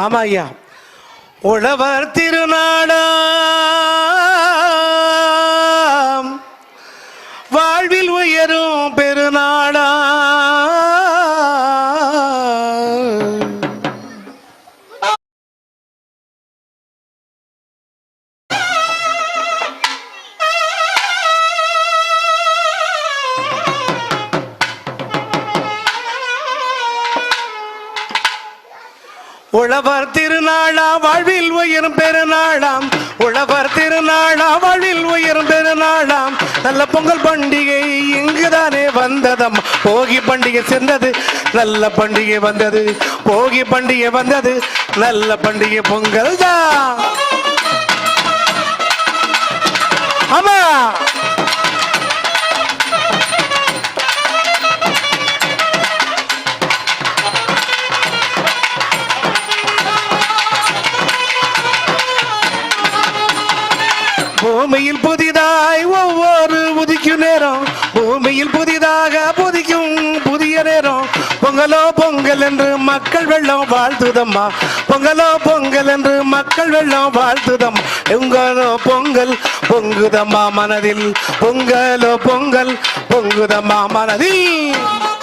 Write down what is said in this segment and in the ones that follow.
ஆமா ஐயா உழவர் திருநாடா. உழவர் திருநாளா வாழ்வில் உயரும் பெருநாளாம். உழவர் திருநாளா வாழ்வில் உயரும் பெருநாளாம். நல்ல பொங்கல் பண்டிகை இங்குதானே வந்ததம். போகி பண்டிகை சென்றது நல்ல பண்டிகை வந்தது. போகி பண்டிகை வந்தது நல்ல பண்டிகை பொங்கல் தான் ஆமா. என்று மக்கள் வெள்ளம் வாழ்த்துதம்மா. பொங்கலோ பொங்கல் என்று மக்கள் வெள்ளம் வாழ்த்துதம் பொங்கலோ பொங்கல் பொங்குதம்மா மனதில். பொங்கலோ பொங்கல் பொங்குதம்மா மனதில்.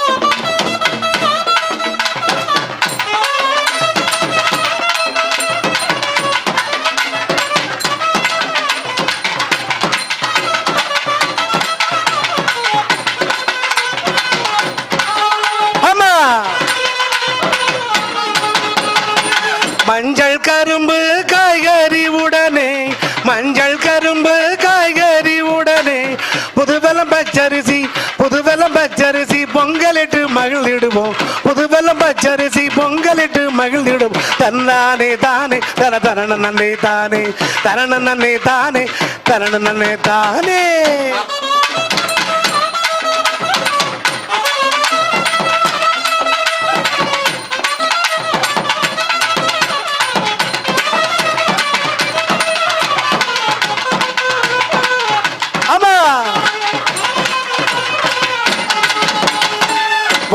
கரும்பு காய்கறி உடனே மஞ்சள் கரும்பு காய்கறி உடனே. புதுவெலம் பச்சரிசி புதுவெலம் பச்சரிசி பொங்கலிட்டு மகிழ்ந்திடுவோம். புதுவெலம் பச்சரிசி பொங்கலிட்டு மகிழ்ந்திடும் தன்னானே தானே தன தரண நன்னே தானே தரண நன்னே தானே தரண நன்னே தானே.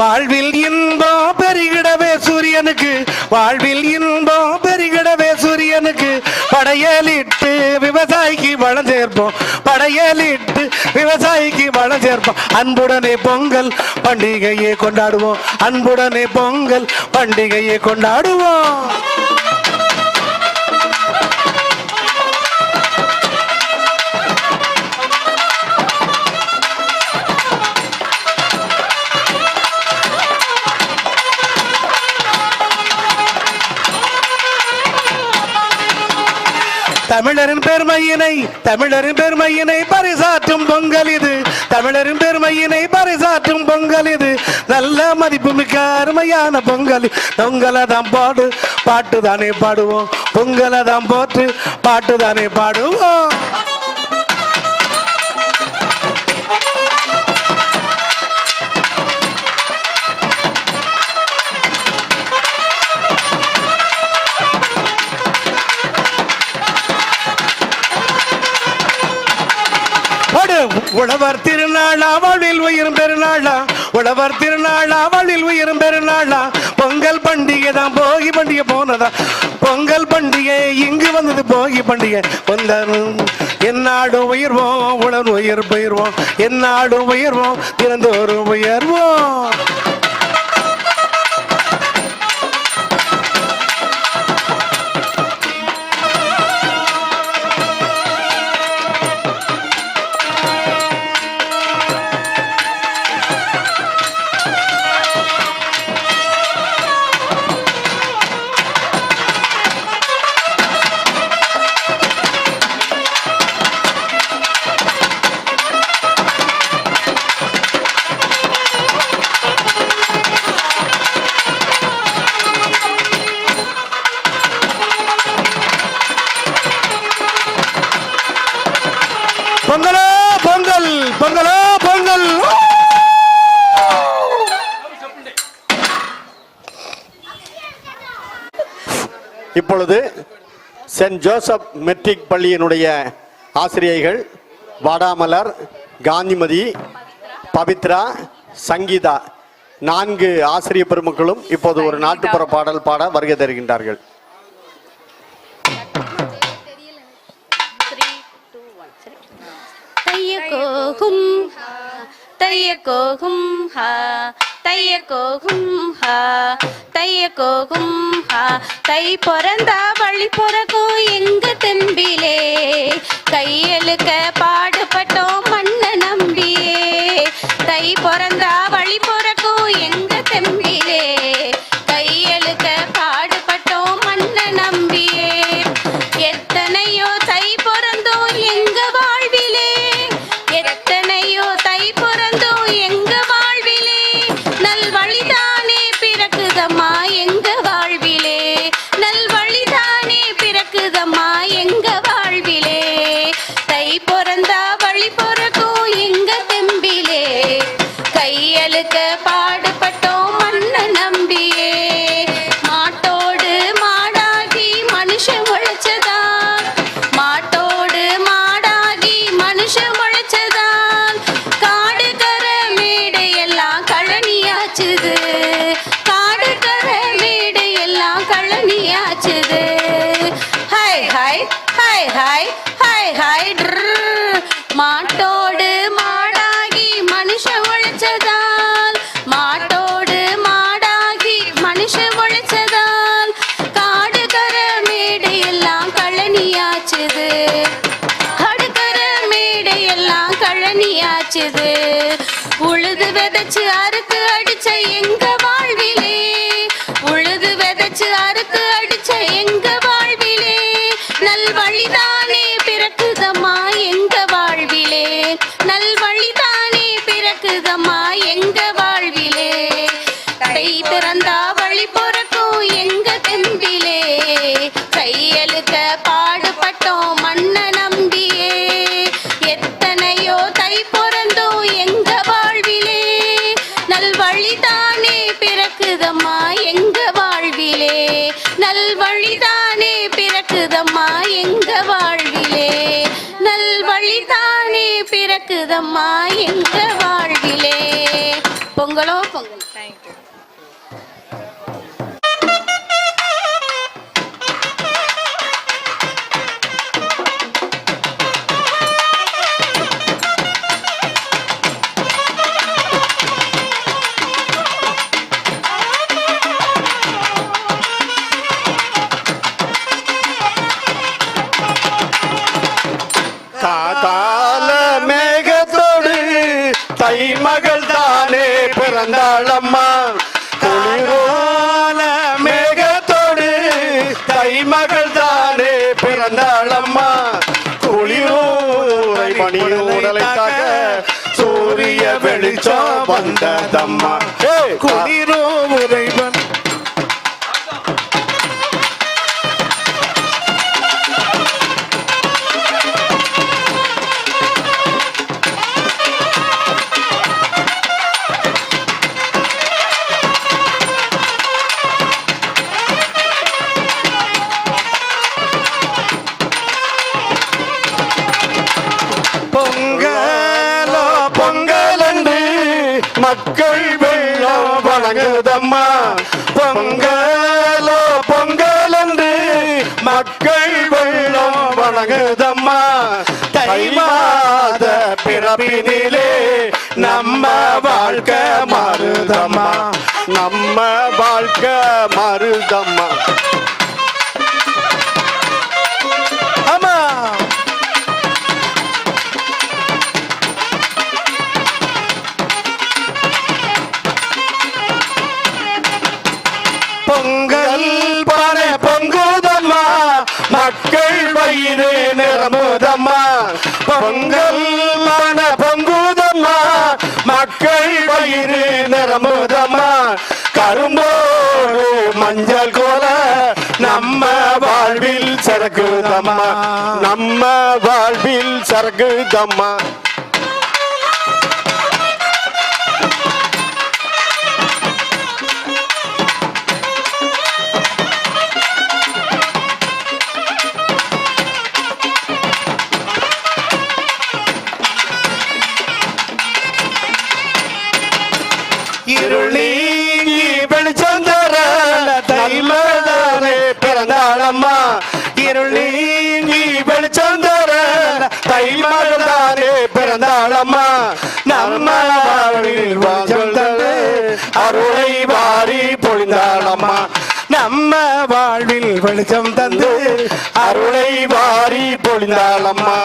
வாழ்வில் இன்பம் பெருகிடவே சூரியனுக்கு. வாழ்வில் இன்பம் பெருகிடவே சூரியனுக்கு. படையலிட்டு விவசாயிக்கு வளம் சேர்ப்போம். படையலிட்டு விவசாயிக்கு வளம் சேர்ப்போம். அன்புடனே பொங்கல் பண்டிகையை கொண்டாடுவோம். அன்புடனே பொங்கல் பண்டிகையை கொண்டாடுவோம். தமிழரின் பெருமையினை தமிழரின் பெருமையினை பரிசாற்றும் பொங்கல் இது. தமிழரின் பெருமையினை பரிசாற்றும் பொங்கல் இது. நல்ல மதிப்புமிக்க அருமையான பொங்கல். பொங்கலை தான் பாடு பாட்டு தானே பாடுவோம். பொங்கலை தான் போட்டு பாட்டு தானே பாடுவோம். உழவர் திருநாளா வாழ்வில் உயிரும் பெருநாளா. உழவர் திருநாளா வாழ்வில் உயிரும் பெருநாளா. பொங்கல் பண்டிகை தான் போகி பண்டிகை போனதா? பொங்கல் பண்டிகை இங்கு வந்தது போகி பண்டிகை. வந்தாரும் என்னாடும் உயர்வோம் உணர் உயிர் பயிர்வோம். என்னாடும் உயர்வோம் திறந்தோறும் உயர்வோம். தற்பொழுது சென்ட் ஜோசப் மெட்ரிக் பள்ளியினுடைய ஆசிரியைகள் வாடாமலர் காந்திமதி பவித்ரா சங்கீதா நான்கு ஆசிரிய பெருமக்களும் இப்போது ஒரு நாட்டுப்புற பாடல் பாட வருகை தருகின்றார்கள். தையக்கோகும் தையக்கோகும் ஹா தையக்கோகும் ஹா. தை பிறந்தா வழி பிறக்கும் எங்க தெம்பிலே. கையெழுக்க பாடுபட்டோம் மண்ண நம்பியே. ஹாய் ஹாய் ஹாய் ஹாய் மாட்டோடு மாடாகி மனுஷ ஒழிச்சதால். மாட்டோடு மாடாகி மனுஷ ஒழிச்சதால். காடு கர மேடு எல்லாம் கழனியாச்சுது. அடுக்கர மேடை எல்லாம் கழனியாச்சுது. உழுது விதைச்சு அறுத்து அடிச்ச எங்க பட்டோம் மண்ண நம்பியே. எத்தனையோ தை பிறந்தோம் எங்க வாழ்விலே. நல்வழிதானே பிறக்குதம்மா எங்க வாழ்விலே. நல்வழிதானே பிறக்குதம்மா எங்க வாழ்விலே. நல்வழிதானே பிறக்குதம்மா எங்க வாழ்விலே. பொங்கலோ பொங்கல். தேங்க்யூ பிறந்தாளம்மா குளிரோல மேகத்தோடு தை தானே பிறந்தாளம்மா. குளிரோலை பணியோடலை காக்க சூரிய வெளிச்சம் வந்ததம்மா. குளிரோ உறைவன் அம்மா பொங்கலோ பொங்கல் என்று மக்கள் வெள்ளம் வணங்குதம்மா. தை மாத பிறப்பினிலே நம்ம வாழ்க்கை மாறுதம்மா. நம்ம வாழ்க்கை மாறுதம்மா. மக்கள் வயிறு கரும்போடு மஞ்சள் கோல நம்ம வாழ்வில் சரக்குதம்மா. நம்ம வாழ்வில் சரக்குதம்மா. இருள் அம்மா இருள் நீங்கி வெளிச்சம் தர தைமதானே பிற பிறந்தாளம்மா நம்ம வாழ்வில் வாசல் தந்து அருளை வாரி பொழிந்தாளம்மா நம்ம வாழ்வில் வெளிச்சம் தந்து அருளை வாரி பொழிந்தாளம்மா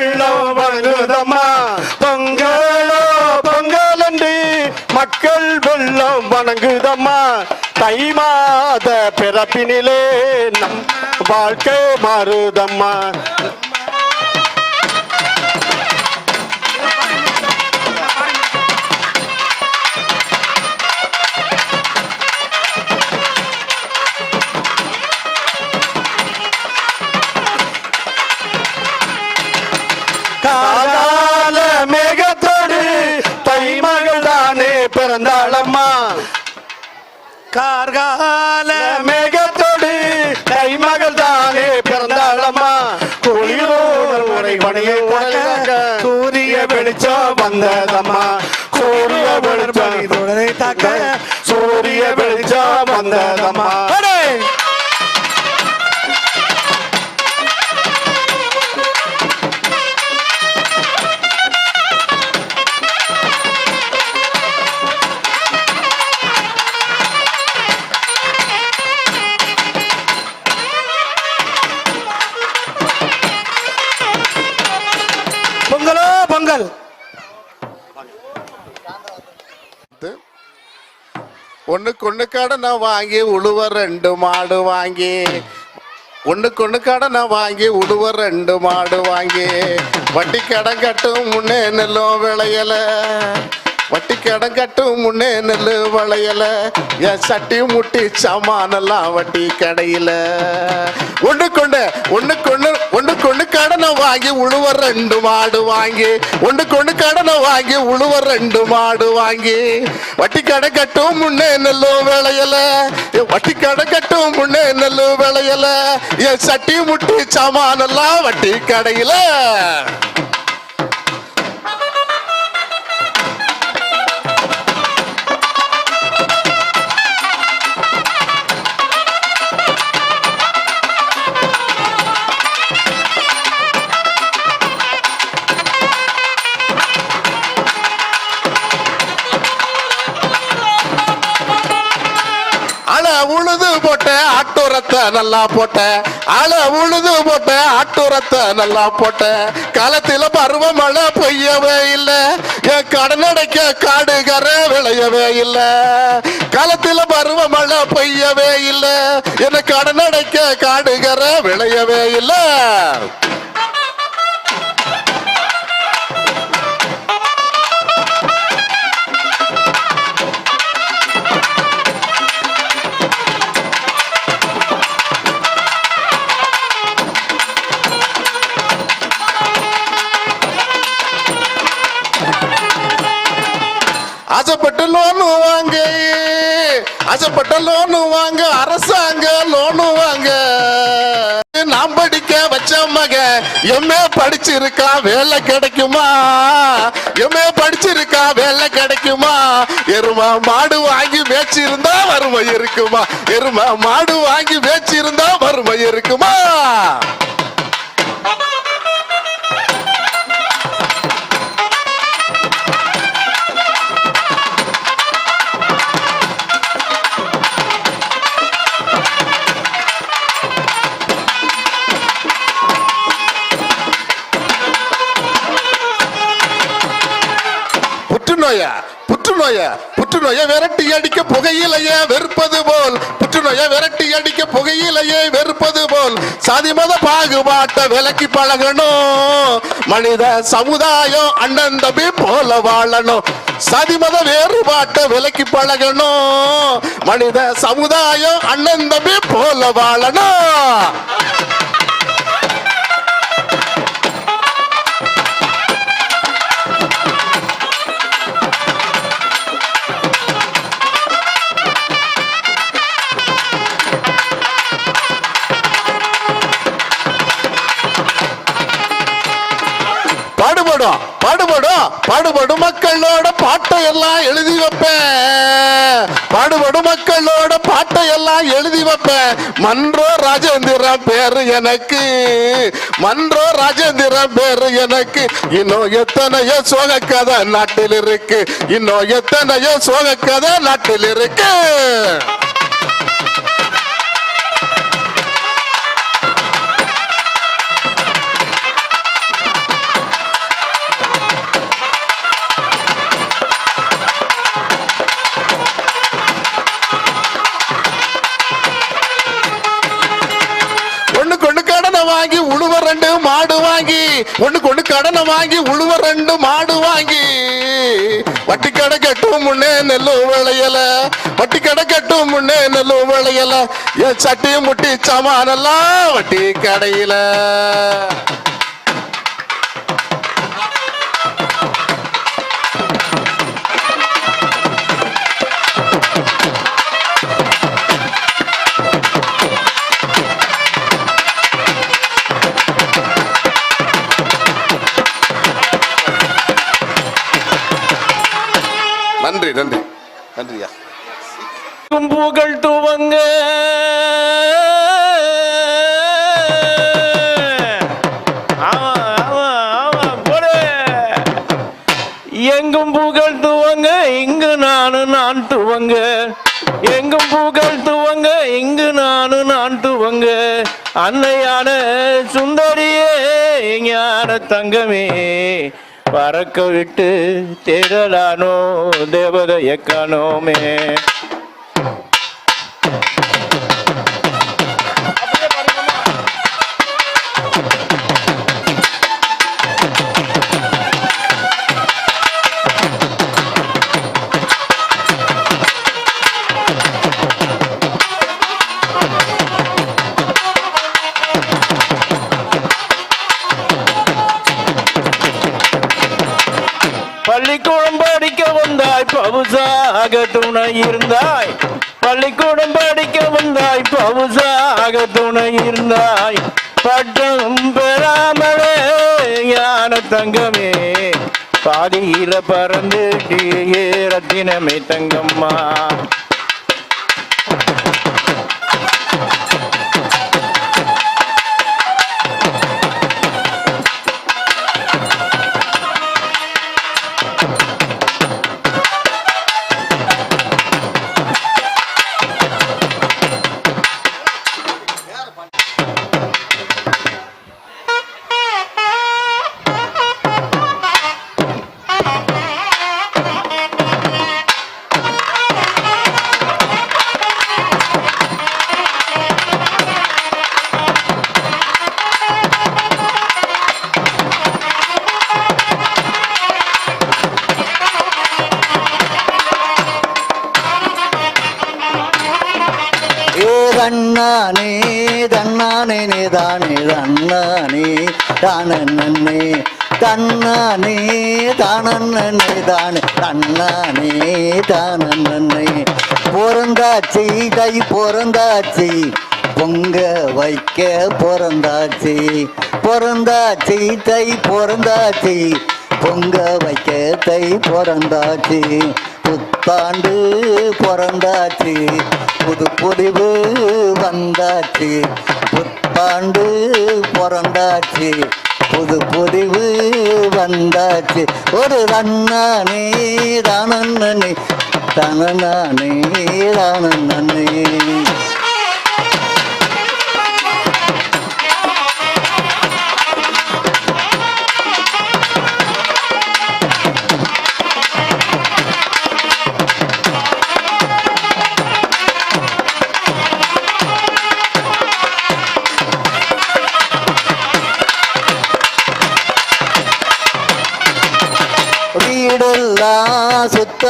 வெள்ளம் வழங்குதம்மா பொங்கலோ பொங்கல் மக்கள் வெள்ளம் வணங்குதம்மா. தை மாத பிறப்பினிலே நம் வாழ்க்கை மாறுதம்மா. பிறந்தாளம்மா. கார்கால மேகத்தோடு தை மகள் தானே பிறந்தாளம்மா குளிரோடு பணியை சூரிய வெளிச்சம் வந்ததம்மா. சூரிய வெளிச்சம் தொடரை தாக்க சூரிய வெளிச்சம் வந்ததம்மா. ஒண்ணுக்கு ஒண்ணு கடனை வாங்கி உழுவ ரெண்டு மாடு வாங்கி. ஒண்ணுக்கு ஒண்ணு கடனை வாங்கி உழுவ ரெண்டு மாடு வாங்கி. வட்டி கடன் கட்டும் முன்னே நெல்லும் விளையல. வட்டி கடங்கட்டும் முன்னே நெல் வளையல. என் சட்டி முட்டி சமானெல்லாம் வட்டி கடையில. ஒண்ணு கொண்டு ஒண்ணு கொண்டு ஒண்ணு கொண்டு கடனை வாங்கி உழுவ ரெண்டு மாடு வாங்கி. ஒண்ணு கொண்டு கடனை வாங்கி உழுவ ரெண்டு மாடு வாங்கி. வட்டி கடங்கட்டும் முன்னே நெல் விளையல. வட்டி கடங்கட்டும் முன்னே நெல் விளையல. என் சட்டி முட்டி சமானெல்லாம் வட்டி கடையில. நல்லா போட்ட அழ உழுது போட்ட ஆட்டுரத்தை நல்லா போட்ட. காலத்தில பருவமழை பெய்யவே இல்லை. என் கடனடைக்க காடுகர விளையவே இல்லை. காலத்தில பருவமழை பெய்யவே இல்லை. என்ன கடனடைக்க காடுகர விளையவே இல்லை. ஆசைப்பட்டு லோனு வாங்க. ஆசைப்பட்ட லோனு வாங்க. அரசாங்க லோனு வாங்க. நாம் படிக்க வச்ச மக எம்ஏ படிச்சிருக்கா வேலை கிடைக்குமா? எம்ஏ படிச்சிருக்கா வேலை கிடைக்குமா? எருமா மாடு வாங்கி மேய்ச்சிருந்தா வறுமை இருக்குமா? எருமா மாடு வாங்கி மேய்ச்சிருந்தா வறுமை இருக்குமா? புற்றுநோய புற்றுநோயை விரட்டி அடிக்க புகையிலையே வெறுப்பது போல். புற்றுநோயை விரட்டி அடிக்க புகையிலையே வெறுப்பது போல். சாதி மத பாகுபாட்டை விலக்கி பழகணும். மனித சமுதாயம் அண்ணன் தம்பி போல வாழணும். சாதி மத வேறுபாட்டை விலக்கி பழகணும். மனித சமுதாயம் அண்ணன் தம்பி போல வாழணும். பாடுபடும் பாடுபடும் மக்களோட பாட்டை எல்லாம் எழுதி வைப்பேன். பாடுபடும் மக்களோட பாட்டை எல்லாம் எழுதி வைப்பேன். மன்றோ ராஜேந்திரன் பேரு எனக்கு. மன்றோ ராஜேந்திரன் பேரு எனக்கு. இன்னும் எத்தனையோ சோக கதை நாட்டில் இருக்கு. இன்னும் எத்தனையோ சோக கதை நாட்டில் இருக்கு. மாடு வாங்கி ஒண்ணுக்கு ஒண்ணு கடனை வாங்கி உழுவ ரெண்டு மாடு வாங்கி. வட்டி கடை கட்டும் முன்னே நெல்லு விளையல. வட்டி கடை கட்டும் முன்னே நெல்லு விளையல. என் சட்டியும் முட்டி சமானெல்லாம் வட்டி கடையில. நன்றி நன்றி. நன்றியா? புகழ் துவங்க. எங்கும் புகழ் துவங்க இங்கு நானு நான் துவங்க. எங்கும் புகழ் துவங்க இங்கு நானு நான் துவங்க. அன்னையான சுந்தரியே ஞான தங்கமே. பறக்க விட்டு தேடலானோ தேவதைய காணோமே. பவுசாக துணை இருந்தாய். பள்ளிக்கூடம் படிக்க வந்தாய் பவுசாக துணை இருந்தாய். பட்டம் பெறாமலே ஞான தங்கமே. பாதியில பறந்து ரத்தினமே தங்கம்மா. தன்னானே தானே தானே. தன்னானே தானே பிறந்தாச்சி தை பிறந்தாச்சி. பொங்க வைக்க பிறந்தாச்சி. பிறந்தாச்சி தை பிறந்தாச்சி. பொங்க வைக்க தை பிறந்தாச்சி. புத்தாண்டு பிறந்தாச்சு. புது பொலிவு வந்தாச்சு. புத்தாண்டு பிறந்தாச்சு. புது பொலிவு வந்தாச்சு. ஒரு தன்னானே தானே தனநானே தானே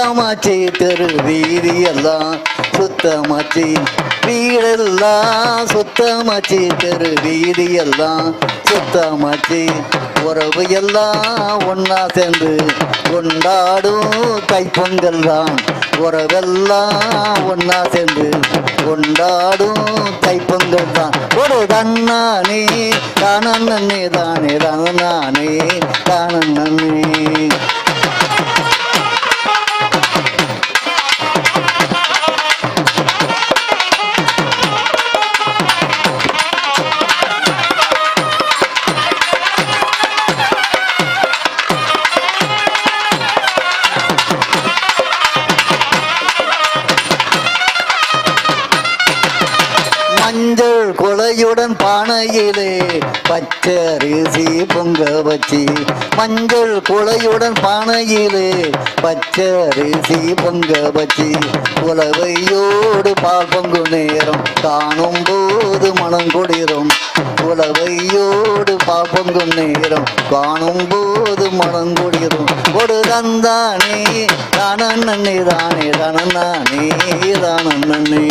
சுத்தமாச்சு தெரு வீதி எல்லாம் சுத்தமாச்சு. வீடெல்லாம் சுத்தமாச்சு தெரு வீதி எல்லாம் சுத்தமாச்சு. உறவு எல்லாம் ஒன்னா சேர்ந்து கொண்டாடும் தைப்பொங்கல் தான் உறவெல்லாம் ஒன்னா சேர்ந்து கொண்டாடும் தைப்பொங்கல் தான் ஒரு தன்னானே தானே தானே தானே தானே பானையிலே பச்சரிசி பொங்க வச்சு மஞ்சள் குலையுடன் பானையிலே பச்சரிசி பொங்க வச்சு உலவையோடு பால் பொங்கு நேரம் காணும் போது மனம் குளிரும். உலவையோடு பால் பொங்கு நேரம் காணும் போது மனம் குளிரும். ஒரு தந்தானே தானே தானே தானே தானே தானே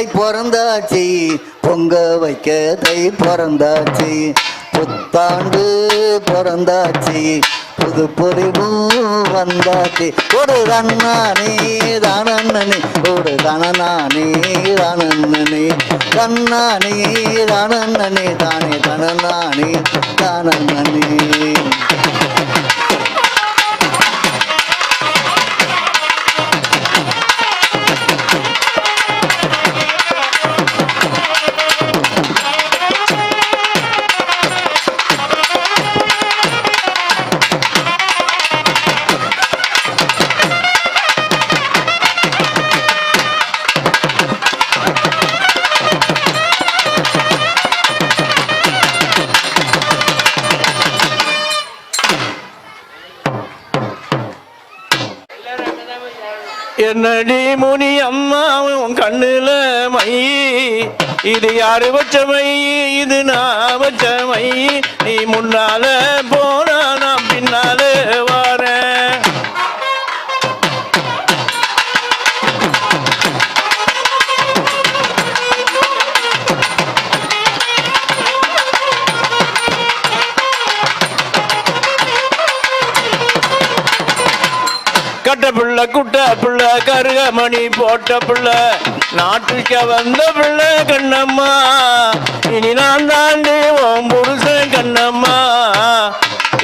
தை பிறந்தாச்சு பொங்க வைக்க தை பிறந்தாச்சு புத்தாண்டு பிறந்தாச்சு புது பொறிவும் வந்தாச்சு. ஒரு தன்னானே தானே ஒரு தனநானே தானே தன்னானே தானே தானே தனநானே தானே இது பிள்ளை குட்ட பிள்ளை கருகமணி போட்ட பிள்ளை நாட்டுக்க வந்த பிள்ளை கண்ணம்மா. இனி நான் தாண்டி ஓம் புருஷன் கண்ணம்மா.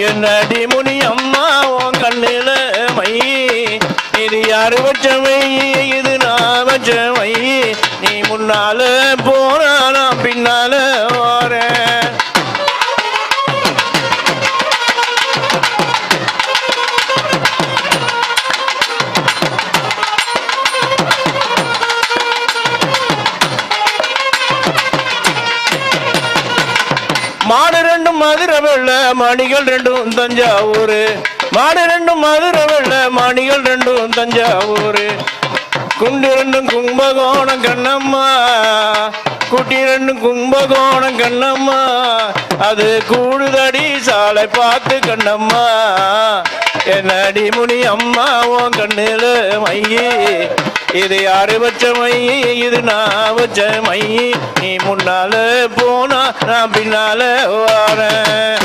என்னடி முனி அம்மா உன் கண்ணில மை. இது யாரு வச்சமை இது நான் வச்சமை நீ முன்னால போனா நான் பின்னால மதுரை வெள்ள மணிகள் ரெண்டும் தஞ்சாவூர். மாடு ரெண்டும் மதுரை வெள்ள மணிகள் ரெண்டும் தஞ்சாவூர். குண்டு ரெண்டும் கும்பகோணம் கண்ணம்மா. குட்டி கும்பகோணம் கண்ணம்மா. அது கூடுதடி சாலை பார்த்து கண்ணம்மா. என்னடி முனி அம்மா உன் கண்ணில் மையி. இது யாரு வச்ச மையி? இது நான் வச்ச மையி. நீ முன்னால போனா நான் பின்னால வாரேன்.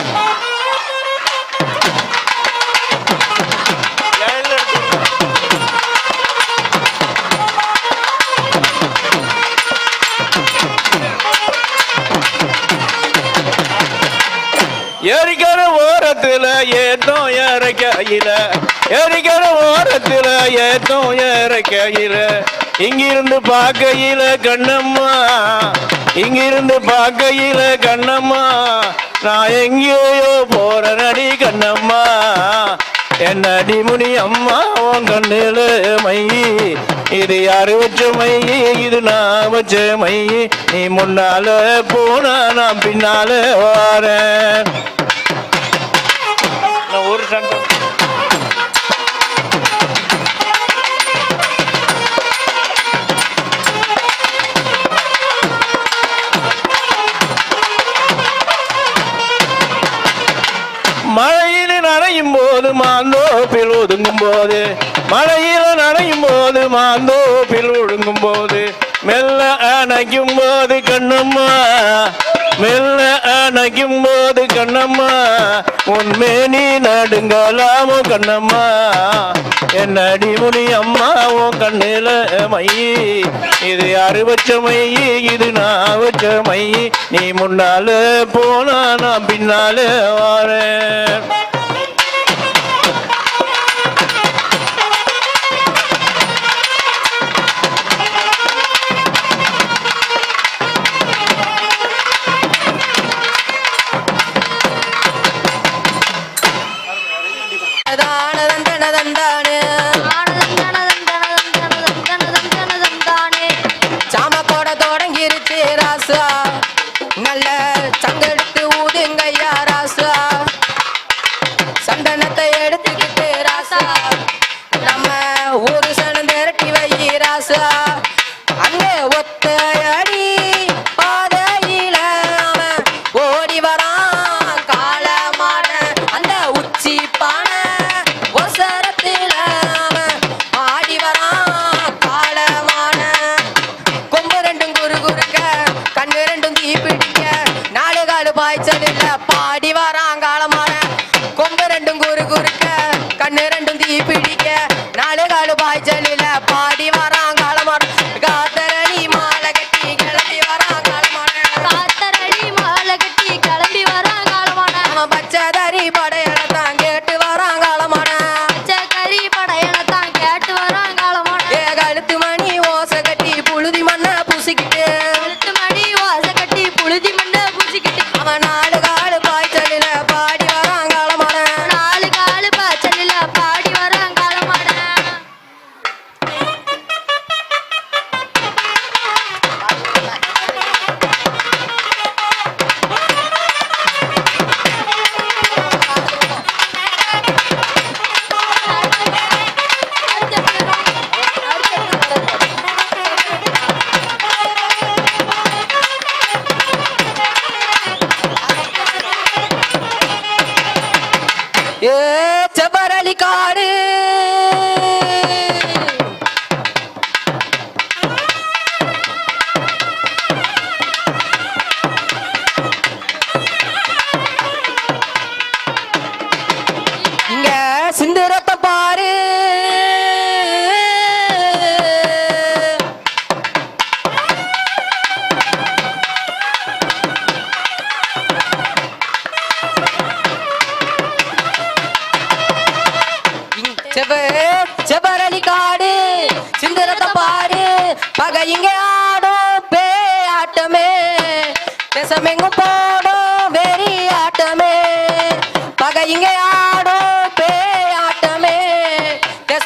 எரிக்கிற ஓரத்தில் ஏத்தம் இறக்கையில். எரிக்கிற ஓரத்தில் ஏத்தம் இறக்கையில். இங்கிருந்து பார்க்கையில் கண்ணம்மா. இங்கிருந்து பார்க்கையில் கண்ணம்மா. நான் எங்கேயோ போற நடி கண்ணம்மா. என்னடி முனி அம்மா உன் கண்ணில மை. இது யாரு வச்ச மை? இது நான் வச்ச மை. நீ முன்னால போனா நான் பின்னால வாரேன். ஒழுங்கும் போது மழையில நனையும் போது மாந்தோப்பில் ஒழுங்கும் போது மெல்ல அணைக்கும் போது கண்ணம்மா மெல்ல அணைக்கும் போது கண்ணம்மா உன்மே நீ நடுங்கலாமோ கண்ணம்மா என்னடி முனி அம்மாவும் கண்ணில மையி இது அறுபச்ச மையி இது நான் வச்ச மையி நீ முன்னால போனா நான் பின்னால வாரேன். பாடி வரான் காலமான கொம்பு ரெண்டும் கூறு குறுக்க கண்ணு ரெண்டும் தீ பிடிக்க நாலு காலு பாய்ச்ச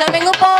Flamengo pode.